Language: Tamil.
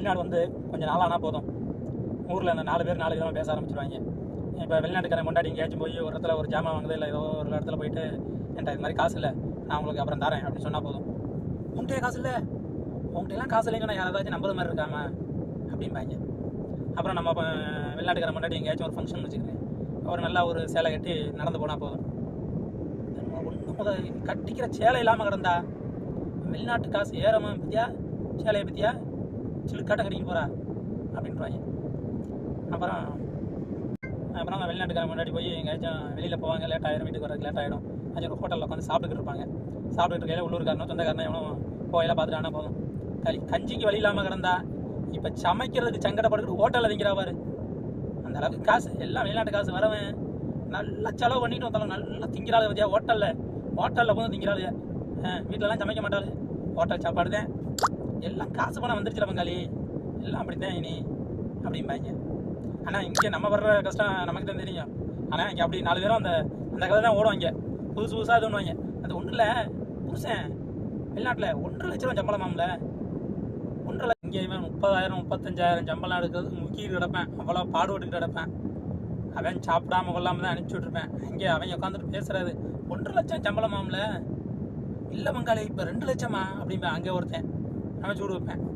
வெளிநாடு வந்து கொஞ்சம் நாளானா போதும். ஊரில் அந்த நாலு பேர் நாலு விதமாக பேச ஆரம்பிச்சிருவாங்க. இப்போ வெளிநாட்டுக்காரன் கொண்டாடி எங்கேயாச்சும் போய் ஒரு இடத்துல ஒரு ஜாமான் வாங்குது இல்லை ஏதோ ஒரு இடத்துல போயிட்டு என்கிட்ட இது மாதிரி காசு இல்லை நான் உங்களுக்கு அப்புறம் தரேன் அப்படின்னு சொன்னால் போதும். உங்கள்கிட்ட காசு இல்லை உங்கள்கிட்டலாம் காசு இல்லைங்க நான் யாராவது நம்புற மாதிரி இருக்காம? அப்படிம்பாங்க. அப்புறம் நம்ம இப்போ வெளிநாட்டுக்காரன் முன்னாடி எங்கேயாச்சும் ஒரு ஃபங்க்ஷன் வச்சுக்கிறேன் ஒரு நல்லா ஒரு சேலை கட்டி நடந்து போனால் போதும். கட்டிக்கிற சேலை இல்லாமல் கிடந்தா வெளிநாட்டு காசு ஏறமா பத்தியா? சேலையை பத்தியா? சிலுக்காட்ட கடிக்க போகிறா அப்படின்றாங்க. அப்புறம் அப்புறம் அந்த வெளிநாட்டுக்காரன் முன்னாடி போய் எங்கேயாச்சும் வெளியில் போவாங்க லேட் ஆகிடும் வீட்டுக்கு வரதுக்கு லேட் ஆகிடும் அஞ்சு ஒரு ஹோட்டலில் உட்காந்து சாப்பிட்டுட்டு இருப்பாங்க. சாப்பிட்டுட்டு இருக்கையில உள்ளூர்காரனோ சொந்தக்காரனோ எவனோ கோயிலாக பார்த்துட்டு போதும். களி கஞ்சிக்கு வழி இல்லாமல் கிடந்தா இப்போ சமைக்கிறதுக்கு சங்கடப்பட்டுக்கிட்டு ஹோட்டலில் திங்கிறா பாரு. அந்த அளவுக்கு காசு எல்லாம் வெளிநாட்டு காசு வரவன் நல்லா செலவு பண்ணிட்டு வந்தாலும் நல்லா திங்கிறாள் பத்தியா ஹோட்டலில் ஹோட்டலில் போதும் திங்கிறாள் வீட்டிலலாம் சமைக்க மாட்டாள் ஹோட்டல் சாப்பாடு தான். எல்லாம் காசு பணம் வந்துருச்சு பங்காளி. எல்லாம் அப்படித்தான் இனி. அப்படிம்பாங்க. ஆனால் இங்கே நம்ம வர்ற கஷ்டம் நமக்கு தான் தெரியும் ஆனால் இங்கே அப்படி நாலு பேரும் அந்த அந்த கதை தான் ஓடுவாங்க. புதுசு புதுசாக இது பண்ணுவாங்க அது ஒன்றும் இல்லை. புருஷன். வெளிநாட்டில் ஒன்றரை லட்ச ரூபா சம்பளமாம்ல ஒன்றரை இங்கே இவன் முப்பதாயிரம் முப்பத்தஞ்சாயிரம் சம்பளம் எடுக்கிறது முக்கிட்டு கிடப்பேன். அவ்வளோ பாடுபட்டு கிடப்பேன். அவன் சாப்பிடாம கொள்ளாமல் தான் அனுப்பிச்சி விட்ருப்பேன் இங்கே அவன் உட்காந்துட்டு பேசுறது ஒன்றரை லட்சம் சம்பளமாம்ல இல்லை பங்காளி இப்போ ரெண்டு லட்சமா? அப்படிம்பேன். அங்கே ஒருத்தன். हाँ, हमें ज़रूरत है